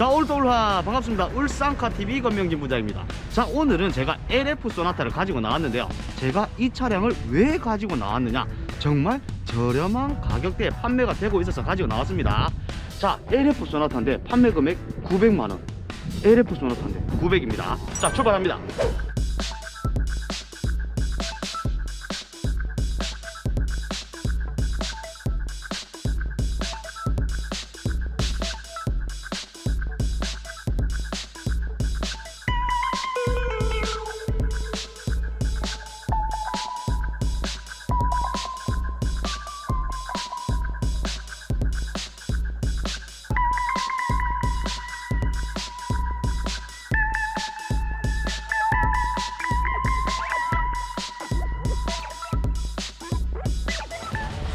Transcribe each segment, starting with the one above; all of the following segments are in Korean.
자 오늘도 올하 반갑습니다. 울산카TV 건명진 부장입니다. 자 오늘은 제가 LF 소나타를 가지고 나왔는데요. 제가 이 차량을 왜 가지고 나왔느냐? 정말 저렴한 가격대에 판매가 되고 있어서 가지고 나왔습니다. 자 LF 소나타인데 판매 금액 900만원. LF 소나타인데 900입니다. 자 출발합니다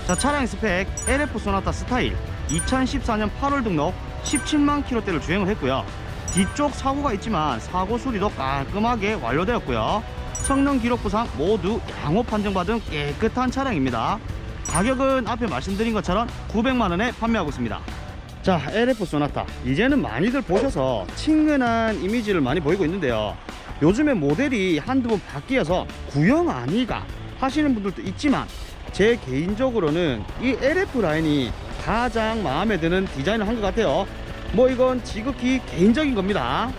자 차량 스펙 LF 소나타 스타일. 2014년 8월 등록 17만 킬로대를 주행을 했고요. 뒤쪽 사고가 있지만 사고 수리도 깔끔하게 완료되었고요. 성능 기록 부상 모두 양호 판정받은 깨끗한 차량입니다. 가격은 앞에 말씀드린 것처럼 900만원에 판매하고 있습니다. 자 LF 소나타. 이제는 많이들 보셔서 친근한 이미지를 많이 보이고 있는데요. 요즘에 모델이 한두 번 바뀌어서 구형 아니가 하시는 분들도 있지만 제 개인적으로는 이 LF 라인이 가장 마음에 드는 디자인을 한 것 같아요. 뭐 이건 지극히 개인적인 겁니다.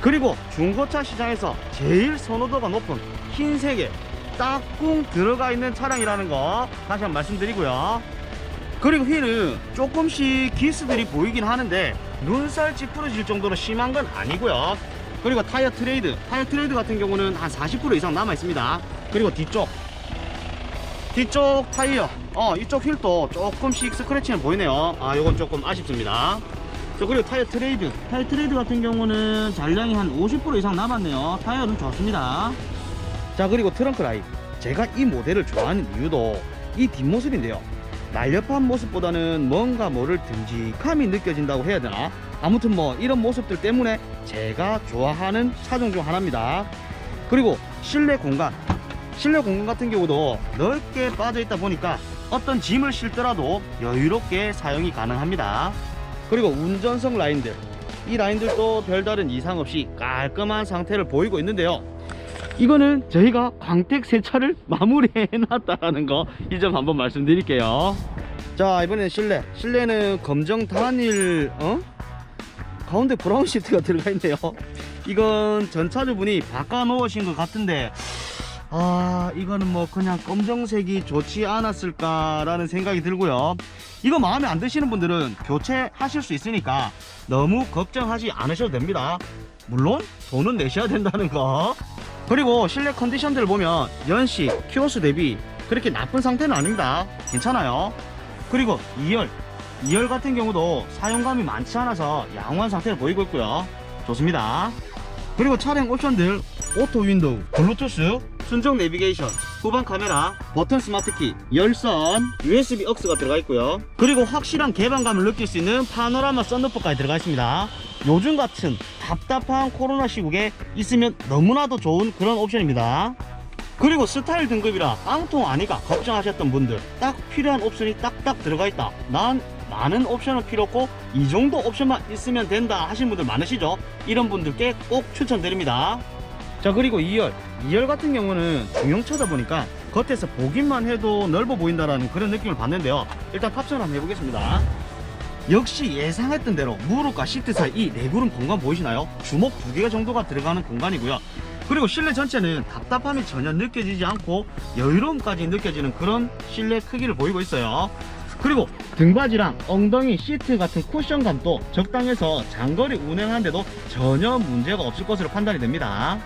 그리고 중고차 시장에서 제일 선호도가 높은 흰색에 딱꿍 들어가 있는 차량이라는 거 다시 한번 말씀드리고요. 그리고 휠은 조금씩 기스들이 보이긴 하는데 눈살 찌푸러질 정도로 심한 건 아니고요. 그리고 타이어 트레이드 타이어 트레이드 같은 경우는 한 40% 이상 남아 있습니다. 그리고 뒤쪽 뒤쪽 타이어. 어 이쪽 휠도 조금씩 스크래치는 보이네요. 아 요건 조금 아쉽습니다. 자 그리고 타이어 트레이드. 타이어 트레이드 같은 경우는 잔량이 한 50% 이상 남았네요. 타이어는 좋습니다. 자 그리고 트렁크 라인. 제가 이 모델을 좋아하는 이유도 이 뒷모습인데요. 날렵한 모습보다는 뭔가 모를 듬직함이 느껴진다고 해야 되나? 아무튼 뭐 이런 모습들 때문에 제가 좋아하는 차종 중 하나입니다. 그리고 실내 공간 실내 공간 같은 경우도 넓게 빠져 있다 보니까 어떤 짐을 실더라도 여유롭게 사용이 가능합니다. 그리고 운전석 라인들. 이 라인들도 별다른 이상 없이 깔끔한 상태를 보이고 있는데요. 이거는 저희가 광택 세차를 마무리해 놨다라는 거 이 점 한번 말씀드릴게요. 자 이번엔 실내. 실내는 검정 단일 어? 가운데 브라운 시트가 들어가 있네요. 이건 전차주분이 바꿔 놓으신 것 같은데 아 이거는 뭐 그냥 검정색이 좋지 않았을까라는 생각이 들고요. 이거 마음에 안 드시는 분들은 교체하실 수 있으니까 너무 걱정하지 않으셔도 됩니다. 물론 돈은 내셔야 된다는 거. 그리고 실내 컨디션들을 보면 연식, 키로수 대비 그렇게 나쁜 상태는 아닙니다. 괜찮아요. 그리고 2열. 2열 같은 경우도 사용감이 많지 않아서 양호한 상태를 보이고 있고요. 좋습니다. 그리고 차량 옵션들 오토 윈도우, 블루투스, 순정 내비게이션, 후방 카메라, 버튼 스마트키, 열선, USB 억스가 들어가 있고요. 그리고 확실한 개방감을 느낄 수 있는 파노라마 썬루프까지 들어가 있습니다. 요즘 같은 답답한 코로나 시국에 있으면 너무나도 좋은 그런 옵션입니다. 그리고 스타일 등급이라 깡통 아니가 걱정하셨던 분들 딱 필요한 옵션이 딱딱 들어가 있다. 난 많은 옵션은 필요 없고 이 정도 옵션만 있으면 된다 하시는 분들 많으시죠? 이런 분들께 꼭 추천드립니다. 자 그리고 2열. 2열 같은 경우는 중형차다 보니까 겉에서 보기만 해도 넓어 보인다라는 그런 느낌을 받는데요. 일단 탑승을 한번 해보겠습니다. 역시 예상했던 대로 무릎과 시트 사이 이 네구름 공간 보이시나요? 주먹 두 개가 정도가 들어가는 공간이고요. 그리고 실내 전체는 답답함이 전혀 느껴지지 않고 여유로움까지 느껴지는 그런 실내 크기를 보이고 있어요. 그리고 등받이랑 엉덩이 시트 같은 쿠션감도 적당해서 장거리 운행하는데도 전혀 문제가 없을 것으로 판단이 됩니다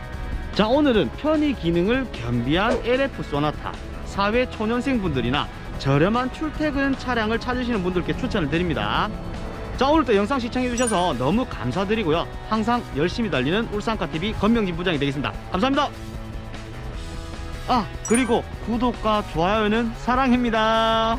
자 오늘은 편의 기능을 겸비한 LF 소나타 사회 초년생 분들이나 저렴한 출퇴근 차량을 찾으시는 분들께 추천을 드립니다. 자 오늘도 영상 시청해 주셔서 너무 감사드리고요. 항상 열심히 달리는 울산카TV 건명진 부장이 되겠습니다. 감사합니다. 아 그리고 구독과 좋아요는 사랑입니다